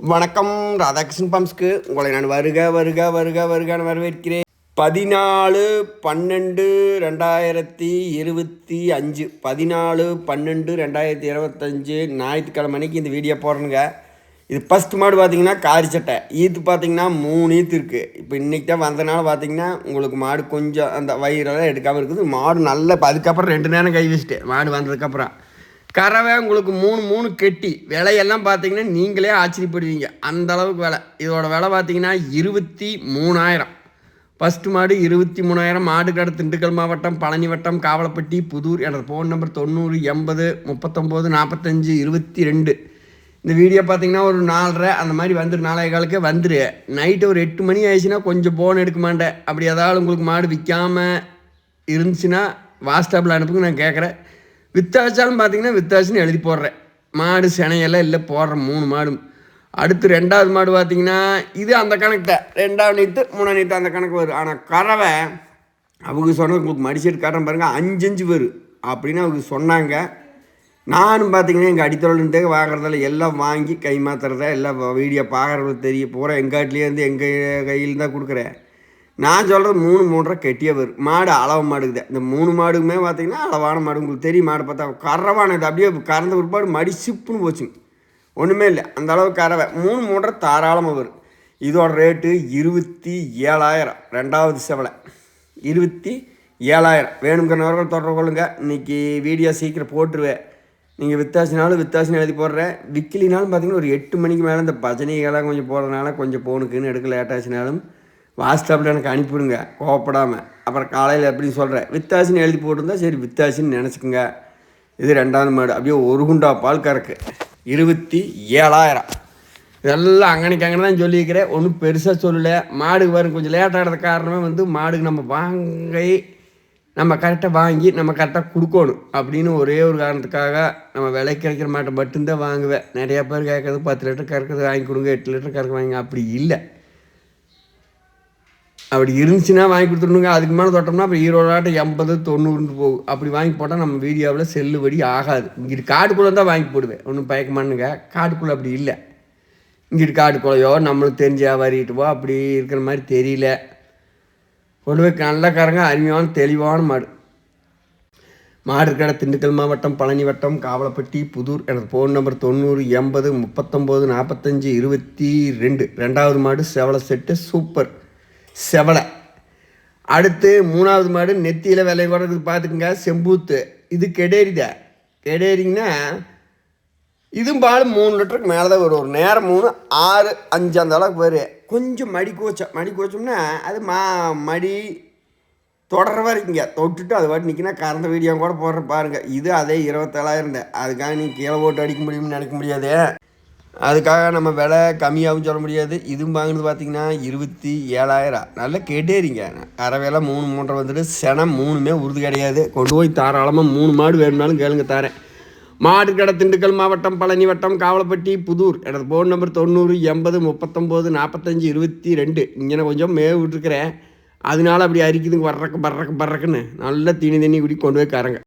வணக்கம். ராதாகிருஷ்ணன் பம்ஸ்க்கு உங்களை நான் வருக வருக வருக வருகன்னு வரவேற்கிறேன். பதினாலு பன்னெண்டு ரெண்டாயிரத்தி இருபத்தி அஞ்சு. பதினாலு பன்னெண்டு ரெண்டாயிரத்தி இருபத்தஞ்சு ஞாயிற்றுக்கிழமை அன்னைக்கு இந்த வீடியோ போடுறேங்க இது ஃபஸ்ட் மாடு பார்த்தீங்கன்னா காரி சட்டை. ஈத்து பார்த்தீங்கன்னா மூணு ஈத்து இருக்குது இப்போ இன்றைக்கி தான் வந்தனால பார்த்தீங்கன்னா உங்களுக்கு மாடு கொஞ்சம் அந்த வயிறெல்லாம் எடுக்காமல் இருக்குது. மாடு நல்ல அதுக்கப்புறம் ரெண்டு நேரம் கை வச்சுட்டு மாடு வந்ததுக்கப்புறம். கறவை உங்களுக்கு மூணு மூணு கெட்டி. விலையெல்லாம் பார்த்தீங்கன்னா நீங்களே ஆச்சரியப்படுவீங்க. அந்த அளவுக்கு விலை. இதோட விலை பார்த்தீங்கன்னா இருபத்தி மூணாயிரம். ஃபஸ்ட்டு மாடு இருபத்தி மூணாயிரம். மாடு கடை திண்டுக்கல் மாவட்டம் பழனி வட்டம் காவலப்பட்டி புதூர் எனது ஃபோன் நம்பர் தொண்ணூறு எண்பது முப்பத்தொம்போது நாற்பத்தஞ்சு இருபத்தி ரெண்டு. இந்த வீடியோ பார்த்தீங்கன்னா ஒரு நாலரை அந்த மாதிரி வந்துரு. நாளைய காலுக்கே வந்துரு. நைட்டு ஒரு எட்டு மணி ஆயிடுச்சுன்னா கொஞ்சம் ஃபோன் எடுக்க மாட்டேன் அப்படி ஏதாவது உங்களுக்கு மாடு விற்காம இருந்துச்சுன்னா வாட்ஸ்அப்பில் அனுப்புங்க நான் கேட்குறேன். வித்தாச்சாலும் பார்த்தீங்கன்னா வித்தாச்சுன்னு எழுதி போடுறேன். மாடு சினையெல்லாம் இல்லை போடுறேன் மூணு மாடும் அடுத்து ரெண்டாவது மாடு பார்த்தீங்கன்னா இது அந்த கணக்கு தான் ரெண்டாவது நீத்து மூணாவது நீத்து அந்த கணக்கு வரும். ஆனால் கறவை அவங்க சொன்னது உங்களுக்கு மடிச்செட்டு காட்டுறேன் பாருங்கள் அஞ்சு அஞ்சு வரும் அப்படின்னு அவங்க சொன்னாங்க. நானும் பார்த்தீங்கன்னா எங்கள் அடித்தொழில்ந்தே வாங்குறதில்ல எல்லாம் வாங்கி கை மாத்துறத எல்லாம் வீடியோ பார்க்குறது தெரியும் பூரா எங்கள் வீட்லேருந்து எங்கள் கையில் தான் கொடுக்குறேன். நான் சொல்கிறது மூணு மூன்றரை கெட்டியே வரும் மாடு அளவு மாடுக்குது. இந்த மூணு மாடுக்குமே பார்த்தீங்கன்னா அளவான மாடு. உங்களுக்கு தெரியும் மாடு பார்த்தா கறவான இது. அப்படியே கறந்த பிற்பாடு மடி சிப்புன்னு போச்சுங்க. ஒன்றுமே இல்லை. அந்த அளவுக்கு கறவை. மூணு மூன்றரை தாராளமாக வரும் இதோட ரேட்டு இருபத்தி ஏழாயிரம். ரெண்டாவது செவலை. இருபத்தி ஏழாயிரம். வேணுங்கிறவர்கள் தொடர்பு கொள்ளுங்க. இன்றைக்கி வீடியோ சீக்கிரம் போட்டுருவேன். நீங்கள் வித்தாசினாலும் வித்தாசினு எழுதி போடுறேன். விக்கிலினாலும் பார்த்தீங்கன்னா ஒரு எட்டு மணிக்கு மேலே இந்த பஜனைகள்லாம் கொஞ்சம் போடுறதுனால கொஞ்சம் போனுக்குன்னு எடுக்க லேட்டாச்சுனாலும் வாட்ஸ்அப்பில் எனக்கு அனுப்பிவிடுங்க கோவப்படாமல் அப்புறம் காலையில் எப்படின்னு சொல்கிறேன் வித்தாசின்னு எழுதி போட்டிருந்தா சரி வித்தாசின்னு நினச்சிக்கோங்க. இது ரெண்டாவது மாடு. அப்படியே ஒரு குண்டா பால் கறக்கு. இருபத்தி ஏழாயிரம். இதெல்லாம் அங்கனைக்கு அங்கே தான் சொல்லியிருக்கிறேன். ஒன்றும் பெருசாக சொல்லலை. மாடுக்கு வரும் கொஞ்சம் லேட்டாகிறது காரணமே வந்து மாடுக்கு நம்ம வாங்கி நம்ம கரெக்டாக வாங்கி நம்ம கரெக்டாக கொடுக்கணும். அப்படின்னு ஒரே ஒரு காரணத்துக்காக நம்ம விலைக்கு கிடைக்கிற மாட்டை மட்டும்தான் வாங்குவேன். நிறையா பேர் கேட்குறது பத்து லிட்டர் கறக்கிறது வாங்கி கொடுங்க எட்டு லிட்டர் கறக்க வாங்க அப்படி இல்லை. அப்படி இருந்துச்சுன்னா வாங்கி கொடுத்துருணுங்க அதுக்கு மேலே தொட்டோம்னா அப்புறம் ஆட்டம் எண்பது தொண்ணூறுன்னு போகும். அப்படி வாங்கி போட்டால் நம்ம வீடியோவில் செல்லுபடி ஆகாது. இங்கிட்டு காட்டுக்குள்ளே தான் வாங்கி போடுவேன். ஒன்றும் பயக்கமானுங்க. காட்டுக்குள்ளே அப்படி இல்லை. இங்கிட்டு காட்டுக்குள்ளையோ நம்மளுக்கு தெரிஞ்ச வியாபாரிட்டுவோ அப்படி இருக்கிற மாதிரி தெரியல. கொண்டு போய் நல்ல அருமையான தெளிவான மாடு. மாடு கடை திண்டுக்கல் மாவட்டம் பழனி வட்டம் காவலப்பட்டி புதூர். எனது ஃபோன் நம்பர் தொண்ணூறு எண்பது முப்பத்தொம்போது நாற்பத்தஞ்சு இருபத்தி ரெண்டு. ரெண்டாவது மாடு செவலை செட்டு சூப்பர். செவலை அடுத்து மூணாவது மாடு நெத்தியில் விலை கூட பார்த்துக்குங்க செம்பூத்து. இது கெடேரிதா கெடேரிங்கன்னா இதுவும் பால் மூணு லிட்டருக்கு மேலே தான் வரும். ஒரு நேரம் மூணு ஆறு அஞ்சு அந்த அளவுக்கு வரும். கொஞ்சம் மடி கோச்சம். மடி கோச்சோம்னா அது மா மடி தொடர வரைக்குங்க தொட்டுட்டு அது வாட்டி நிற்கினா கறந்த வீடியோ கூட போடுற பாருங்க. இது அதே இருபத்தேழாயிரம் தான். அதுக்காக நீ கீழே போட்டு அடிக்க முடியும்னு நினைக்க முடியாது. அதுக்காக நம்ம விலை கம்மியாகவும் சொல்ல முடியாது. இதுவும் வாங்கினது பார்த்திங்கன்னா இருபத்தி ஏழாயிரம். நல்லா கேட்டேறிங்க அரை வேலை மூணு மூன்றரை வந்துட்டு செனம் மூணுமே உறுதி கிடையாது. கொண்டு போய் தாராளமாக மூணு மாடு வேணும்னாலும் கேளுங்க தரேன். மாடு கடை திண்டுக்கல் மாவட்டம் பழனி வட்டம் காவலப்பட்டி புதூர். எனது ஃபோன் நம்பர் தொண்ணூறு எண்பது முப்பத்தொம்போது நாற்பத்தஞ்சு இருபத்தி ரெண்டு. இங்கே கொஞ்சம் மேவு விட்டுருக்கிறேன். அதனால அப்படி அரிக்குதுங்க வர்றக்கு பர்றக்கு பர்றக்குன்னு நல்லா தீனி தண்ணி குடி கொண்டு போய் கரங்க